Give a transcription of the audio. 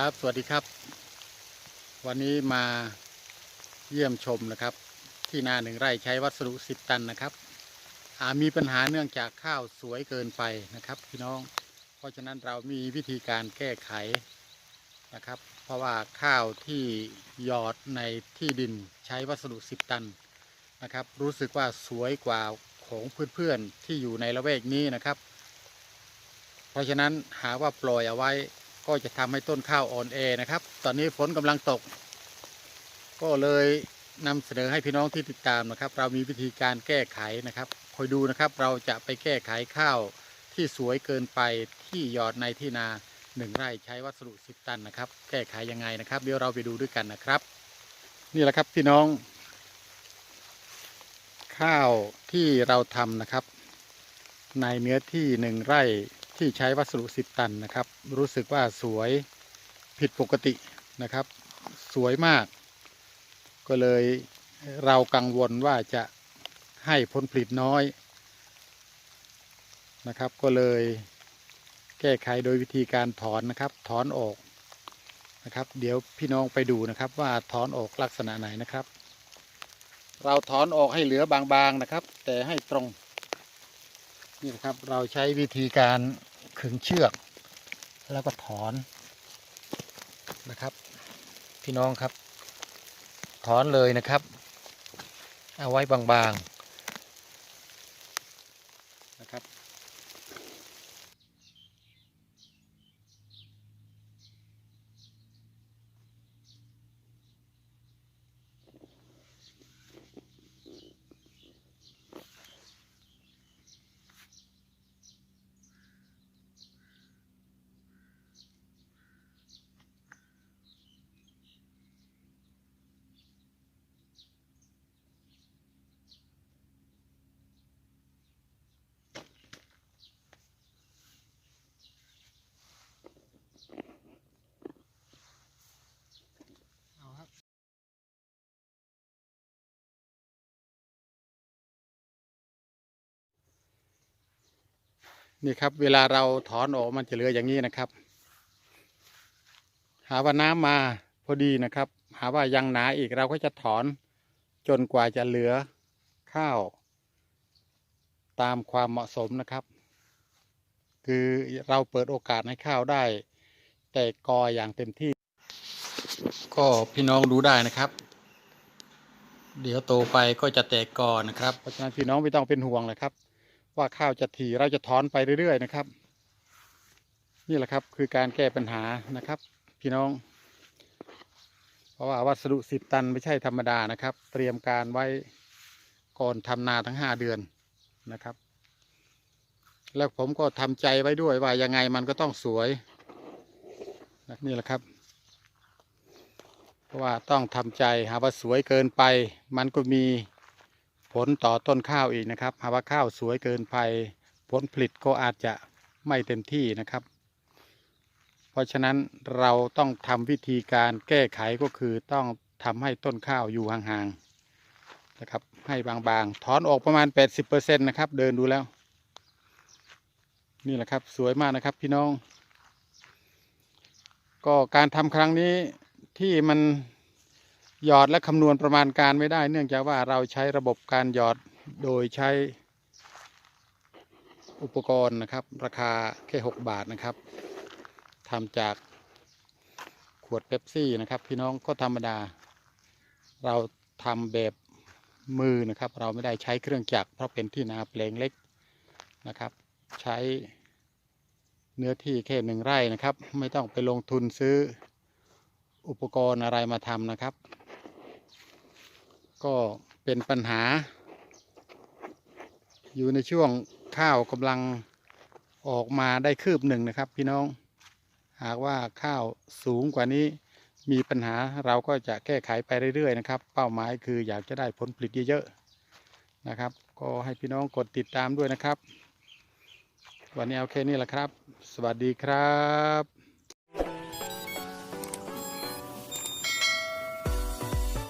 ครับ สวัสดีครับ วันนี้มาเยี่ยมชมนะครับ ที่นาหนึ่งไร่ใช้วัสดุสิบตันนะครับอามีปัญหาเนื่องจากข้าวสวยเกินไปนะครับ พี่น้อง เพราะฉะนั้นเรามีวิธีการแก้ไขนะครับ เพราะว่าข้าวที่หยอดในที่ดินใช้วัสดุสิบตันนะครับ รู้สึกว่าสวยกว่าของเพื่อนๆที่อยู่ในละแวกนี้นะครับ เพราะฉะนั้นหาว่าปล่อยเอาไว้ ก็จะทำให้ต้นข้าวอ่อนแอนะครับ ตอนนี้ฝนกำลังตก ก็เลยนำเสนอให้พี่น้องที่ติดตามนะครับ เรามีวิธีการแก้ไขนะครับ คอยดูนะครับ เราจะไปแก้ไขข้าวที่สวยเกินไปที่หยอดในที่นาหนึ่งไร่ใช้วัสดุสิบตันนะครับ แก้ไขยังไงนะครับ เดี๋ยวเราไปดูด้วยกันนะครับ นี่แหละครับพี่น้อง ข้าวที่เราทำนะครับ ในเนื้อที่หนึ่งไร่ ที่ใช้วัสดุสิบตันนะครับ รู้สึกว่าสวยผิดปกตินะครับ สวยมาก ก็เลยเรากังวลว่าจะให้ผลผลิตน้อยนะครับ ก็เลยแก้ไขโดยวิธีการถอนนะครับ ถอนออกนะครับ เดี๋ยวพี่น้องไปดูนะครับ ว่าถอนออกลักษณะไหนนะครับ เราถอนออกให้เหลือบางๆนะครับ แต่ให้ตรง นี่นะครับเราใช้วิธีการขึงเชือก แล้วก็ถอนนะครับ พี่น้องครับ ถอนเลยนะครับ เอาไว้บางๆนะครับ เอาครับ นี่ครับ เวลาเราถอนออกมันจะเหลืออย่างนี้นะครับ หาว่าน้ำมาพอดีนะครับ หาว่ายังหนาอีกเราก็จะถอนจนกว่าจะเหลือข้าว ตามความเหมาะสมนะครับ คือเราเปิดโอกาสให้ข้าวได้ แต่กออย่างเต็มที่ ก็พี่น้องดูได้นะครับ เดี๋ยวโตไปก็จะแตกกอนะครับเพราะฉะนั้นพี่น้องไม่ต้องเป็นห่วงเลยครับ ว่าข้าวจะถี่เราจะถอนไปเรื่อยๆนะครับ นี่แหละครับคือการแก้ปัญหานะครับ พี่น้อง เพราะว่าวัสดุสิบตันไม่ใช่ธรรมดานะครับ เตรียมการไว้ก่อนทำนาทั้งห้าเดือนนะครับ แล้วผมก็ทำใจไว้ด้วยว่ายังไงมันก็ต้องสวยนี่แหละครับ เพราะว่าต้องทำใจหาว่าสวยเกินไป มันก็มี ผลต่อต้นข้าวอีกนะครับ หากว่าข้าวสวยเกินไปผลผลิตก็อาจจะไม่เต็มที่นะครับ เพราะฉะนั้นเราต้องทำวิธีการแก้ไขก็คือต้องทำให้ต้นข้าวอยู่ห่างๆนะครับให้บางๆ ถอนออกประมาณ 80%นะครับ เดินดูแล้ว นี่แหละครับสวยมากนะครับพี่น้อง ก็การทำครั้งนี้ที่มัน หยอดและคำนวณประมาณการไม่ได้ เนื่องจากว่าเราใช้ระบบการหยอดโดยใช้อุปกรณ์นะครับ ราคาแค่ 6 บาทนะครับทำจากขวดเป๊ปซี่นะครับ พี่น้องก็ธรรมดา เราทำแบบมือนะครับ เราไม่ได้ใช้เครื่องจักรเพราะเป็นที่นาแปลงเล็กนะครับ ใช้เนื้อที่แค่หนึ่งไร่นะครับ ไม่ต้องไปลงทุนซื้ออุปกรณ์อะไรมาทำนะครับ ก็เป็นปัญหา อยู่ในช่วงข้าวกำลังออกมาได้คืบหนึ่งนะครับ พี่น้อง หากว่าข้าวสูงกว่านี้มีปัญหาเราก็จะแก้ไขไปเรื่อยๆนะครับ เป้าหมายคืออยากจะได้ผลผลิตเยอะๆนะครับ ก็ให้พี่น้องกดติดตามด้วยนะครับ วันนี้เอาแค่นี้แหละครับ สวัสดีครับ